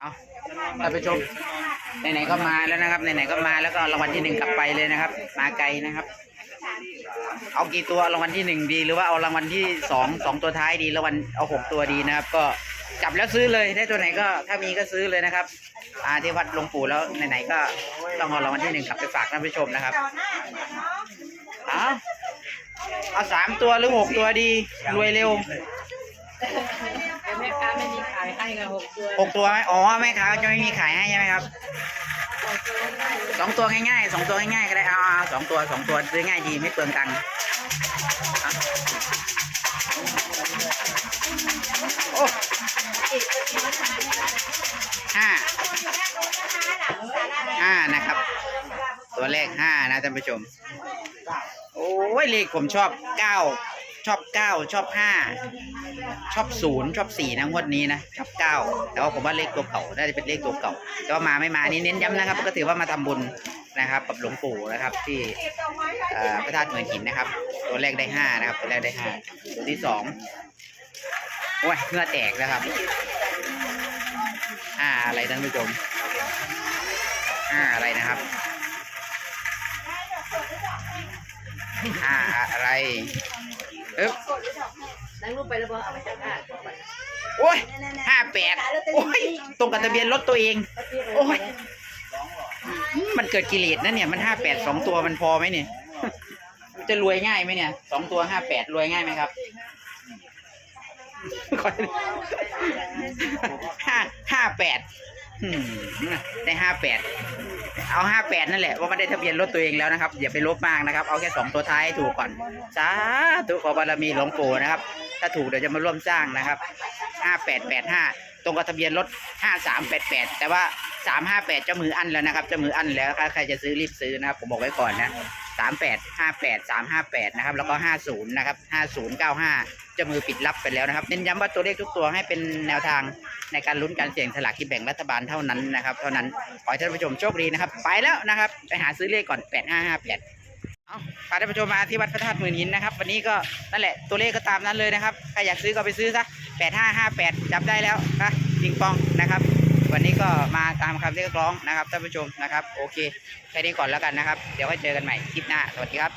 เอาท่านผู้ชมไหนๆก็มาแล้วนะครับไหนๆก็มาแล้วก็รางวัลที่หนึ่งกลับไปเลยนะครับ มาไกลนะครับ เอากี่ตัวรางวัลที่หนึ่งดี หรือว่าเอารางวัลที่สองสองตัวท้ายดีรางวัลเอาหกตัวดีนะครับ ก็จับแล้วซื้อเลยได้ตัวไหนก็ถ้ามีก็ซื้อเลยนะครับอาที่วัดหลวงปู่แล้วไหนๆก็ต้องเอารางวัลที่หนึ่งกลับไปฝากท่านผู้ชมนะครับเอาเอาสามตัวหรือหกตัวดีรวยเร็วายให้กับหกตัวหกตัวไหมอ๋อแม่ค้าจะไม่มีขายให้ใช่ไหมครับสองตัวง่ายๆสองตัวง่ายๆก็ได้เอาสองตัวสองตัวซื้อง่ายดีไม่เปลืองตังค์โอ้ห้าห้านะครับ ตัวเลขห้านะท่านผู้ชม โอ้ยเลขผมชอบเก้า ชอบเก้าชอบห้าชอบศูนย์ชอบสี่นะงวดนี้นะชอบเก้าแต่ว่าผมว่าเลขตัวเก่าน่าจะเป็นเลขตัวเก่าแต่ว่ามาไม่มานี้เน้นย้ำนะครับ ก็ถือว่ามาทำบุญนะครับกับหลวงปู่นะครับ ที่พระธาตุเมืองหินนะครับ ตัวแรกได้ห้านะครับ ตัวแรกได้ห้าตัวที่สองโอ้ยเหงื่อแตกนะครับห้าอะไรท่านผู้ชมห้าอะไรนะครับห้าอะไร เอ๊บนั่งรูปไปแล้วบอกเอาไปจัดการโอ้ยห้าแปดโอ้ย ตรงกับทะเบียนรถตัวเอง โอ้ย มันเกิดกิเลสนะเนี่ย มันห้าแปดสองตัวมันพอไหมเนี่ย จะรวยง่ายไหมเนี่ย สองตัวห้าแปดรวยง่ายไหมครับห้าห้าแปด อืมได้ห้าแปดเอาห้าแปดนั่นแหละว่ามันได้ทะเบียนรถตัวเองแล้วนะครับ อย่าไปลบมากนะครับ เอาแค่สองตัวท้ายถูกก่อนสาธุขอบารมีหลวงปู่นะครับ ถ้าถูกเดี๋ยวจะมาร่วมสร้างนะครับห้าแปดแปดห้าตรงกับทะเบียนรถห้าสามแปดแปดแต่ว่าสามห้าแปดเจ้ามืออันแล้วนะครับเจ้ามืออันแล้วใครจะซื้อรีบซื้อนะครับผมบอกไว้ก่อนนะ สามแปดห้าแปดสามห้าแปดนะครับ แล้วก็ห้าศูนย์นะครับห้าศูนย์เก้าห้าจ้ามือปิดรับไปแล้วนะครับ เน้นย้ำว่าตัวเลขทุกตัวให้เป็นแนวทางในการลุ้นการเสี่ยงสลากกินแบ่งรัฐบาลเท่านั้นนะครับ เท่านั้น ขอให้ท่านผู้ชมโชคดีนะครับ ไปแล้วนะครับ ไปหาซื้อเลขก่อนแปดห้าห้าแปดเอาพาท่านผู้ชมมาที่วัดพระธาตุหมื่นหินนะครับ วันนี้ก็นั่นแหละตัวเลขก็ตามนั้นเลยนะครับ ใครอยากซื้อก็ไปซื้อซะแปดห้าห้าแปดจับได้แล้วนะปิงปองนะครับ วันนี้ก็มาตามคำเรียกร้องนะครับท่านผู้ชมนะครับ โอเคแค่นี้ก่อนแล้วกันนะครับ เดี๋ยวไว้เจอกันใหม่คลิปหน้า สวัสดีครับ